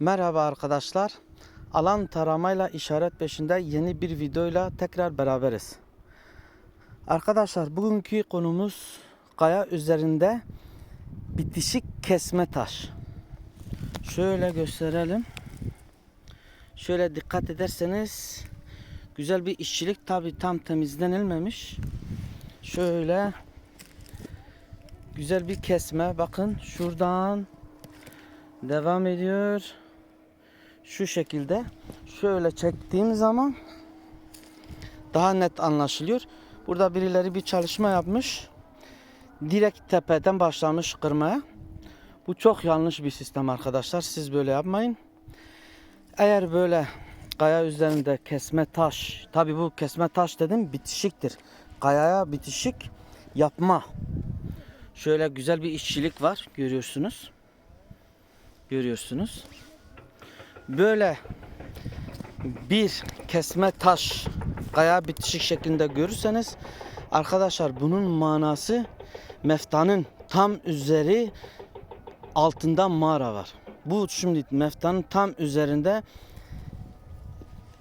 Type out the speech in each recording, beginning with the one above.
Merhaba arkadaşlar. Alan taramayla işaret peşinde yeni bir videoyla tekrar beraberiz. Arkadaşlar bugünkü konumuz kaya üzerinde bitişik kesme taş. Şöyle gösterelim. Şöyle dikkat ederseniz güzel bir işçilik tabi tam temizlenilmemiş. Şöyle güzel bir kesme bakın şuradan devam ediyor. Şu şekilde şöyle çektiğim zaman daha net anlaşılıyor. Burada birileri bir çalışma yapmış. Direkt tepeden başlamış kırmaya. Bu çok yanlış bir sistem arkadaşlar. Siz böyle yapmayın. Eğer böyle kaya üzerinde kesme taş, tabi bu kesme taş dedim bitişiktir. Kayaya bitişik yapma. Şöyle güzel bir işçilik var görüyorsunuz. Görüyorsunuz. Böyle bir kesme taş kaya bitişik şeklinde görürseniz arkadaşlar bunun manası meftanın tam üzeri altında mağara var. Bu şimdi meftanın tam üzerinde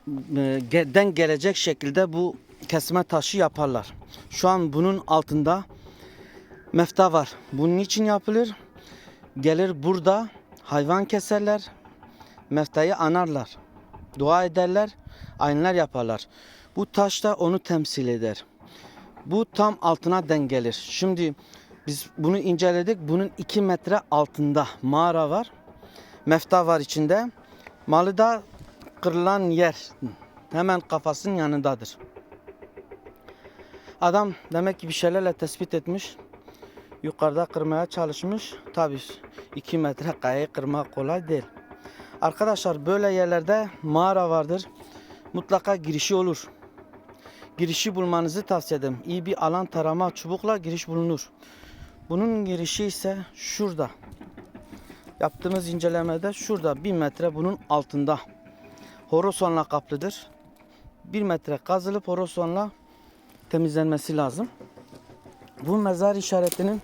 e, den gelecek şekilde bu kesme taşı yaparlar. Şu an bunun altında mefta var. Bunun için yapılır. Gelir burada hayvan keserler. Meftayı anarlar. Dua ederler. Ayinler yaparlar. Bu taş da onu temsil eder. Bu tam altına denk. Şimdi biz bunu inceledik. Bunun 2 metre altında mağara var. Mefta var içinde. Malı da kırılan yer hemen kafasının yanındadır. Adam demek ki bir şeylerle tespit etmiş. Yukarıda kırmaya çalışmış. Tabi 2 metre kayayı kırmak kolay değil. Arkadaşlar böyle yerlerde mağara vardır. Mutlaka girişi olur. Girişi bulmanızı tavsiye ederim. İyi bir alan tarama çubukla giriş bulunur. Bunun girişi ise şurada. Yaptığımız incelemede şurada 1 metre bunun altında. Horosonla kaplıdır. 1 metre kazılıp horosonla temizlenmesi lazım. Bu mezar işaretinin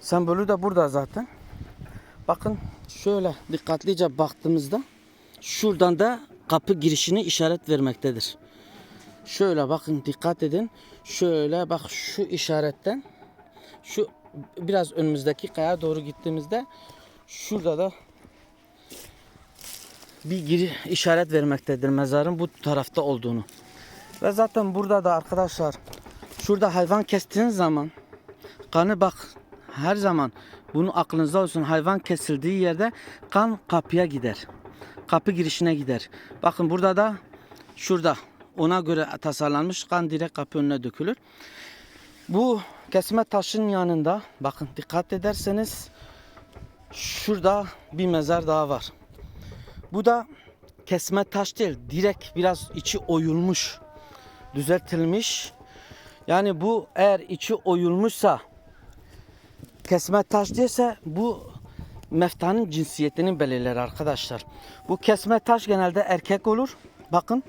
sembolü de burada zaten. Bakın şöyle dikkatlice baktığımızda şuradan da kapı girişini işaret vermektedir. Şöyle bakın dikkat edin. Şöyle bak şu işaretten şu biraz önümüzdeki kaya doğru gittiğimizde şurada da bir giri işaret vermektedir mezarın bu tarafta olduğunu. Ve zaten burada da arkadaşlar şurada hayvan kestiğiniz zaman kanı bak her zaman bunu aklınızda olsun hayvan kesildiği yerde kan kapıya gider. Kapı girişine gider. Bakın burada da şurada ona göre tasarlanmış kan direkt kapı önüne dökülür. Bu kesme taşın yanında bakın dikkat ederseniz şurada bir mezar daha var. Bu da kesme taş değil. Direkt biraz içi oyulmuş. Düzeltilmiş. Yani bu eğer içi oyulmuşsa kesme taş değilse bu meftanın cinsiyetini belirler arkadaşlar. Bu kesme taş genelde erkek olur. Bakın.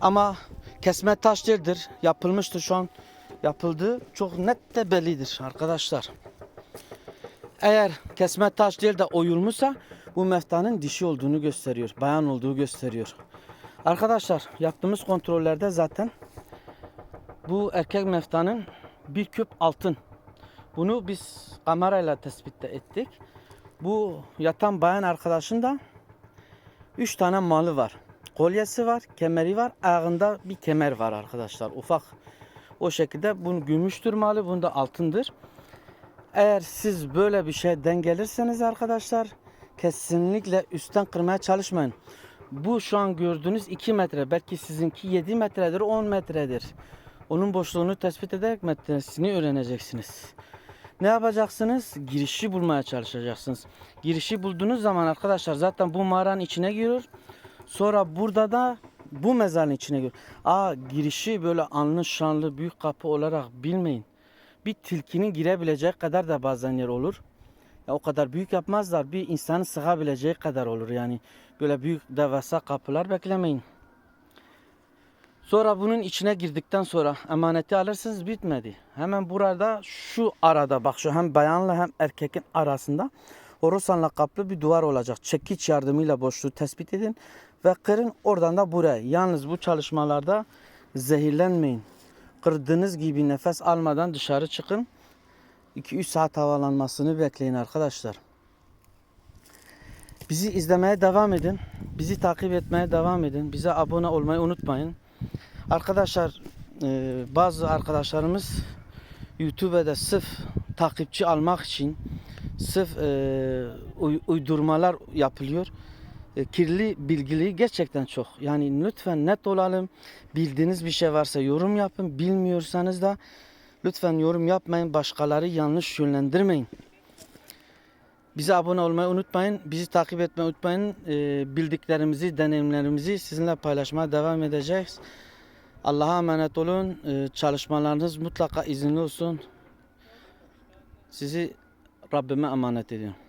Ama kesme taş değildir. Yapılmıştır şu an. Yapıldığı çok net de bellidir arkadaşlar. Eğer kesme taş değil de oyulmuşsa bu meftanın dişi olduğunu gösteriyor. Bayan olduğu gösteriyor. Arkadaşlar yaptığımız kontrollerde zaten bu erkek meftanın bir küp altın. Bunu biz kamerayla tespit ettik. Bu yatan bayan arkadaşın da 3 tane malı var. Kolyesi var, kemeri var, ayağında bir kemer var arkadaşlar. Ufak o şekilde bunu gümüştür malı, bunda altındır. Eğer siz böyle bir şey dengelirseniz arkadaşlar kesinlikle üstten kırmaya çalışmayın. Bu şu an gördüğünüz 2 metre belki sizinki 7 metredir 10 metredir. Onun boşluğunu tespit ederek metresini öğreneceksiniz. Ne yapacaksınız? Girişi bulmaya çalışacaksınız. Girişi bulduğunuz zaman arkadaşlar zaten bu mağaranın içine giriyor. Sonra burada da bu mezarın içine giriyor. Aa girişi böyle anlı şanlı büyük kapı olarak bilmeyin. Bir tilkinin girebileceği kadar da bazen yer olur. Ya o kadar büyük yapmazlar. Bir insanın sığabileceği kadar olur yani. Böyle büyük devasa kapılar beklemeyin. Sonra bunun içine girdikten sonra emaneti alırsınız bitmedi. Hemen burada şu arada bak şu hem bayanla hem erkekin arasında Horasanla kaplı bir duvar olacak. Çekiç yardımıyla boşluğu tespit edin ve kırın oradan da buraya. Yalnız bu çalışmalarda zehirlenmeyin. Kırdığınız gibi nefes almadan dışarı çıkın. 2-3 saat havalanmasını bekleyin arkadaşlar. Bizi izlemeye devam edin. Bizi takip etmeye devam edin. Bize abone olmayı unutmayın. Arkadaşlar e, bazı arkadaşlarımız YouTube'da sırf takipçi almak için sırf e, uy- uydurmalar yapılıyor. E, kirli bilgili gerçekten çok. Yani lütfen net olalım. Bildiğiniz bir şey varsa yorum yapın. Bilmiyorsanız da lütfen yorum yapmayın. Başkaları yanlış yönlendirmeyin. Bize abone olmayı unutmayın. Bizi takip etmeyi unutmayın. E, bildiklerimizi, deneyimlerimizi sizinle paylaşmaya devam edeceğiz. Allah'a emanet olun. E, çalışmalarınız mutlaka izinli olsun. Sizi Rabbime emanet ediyorum.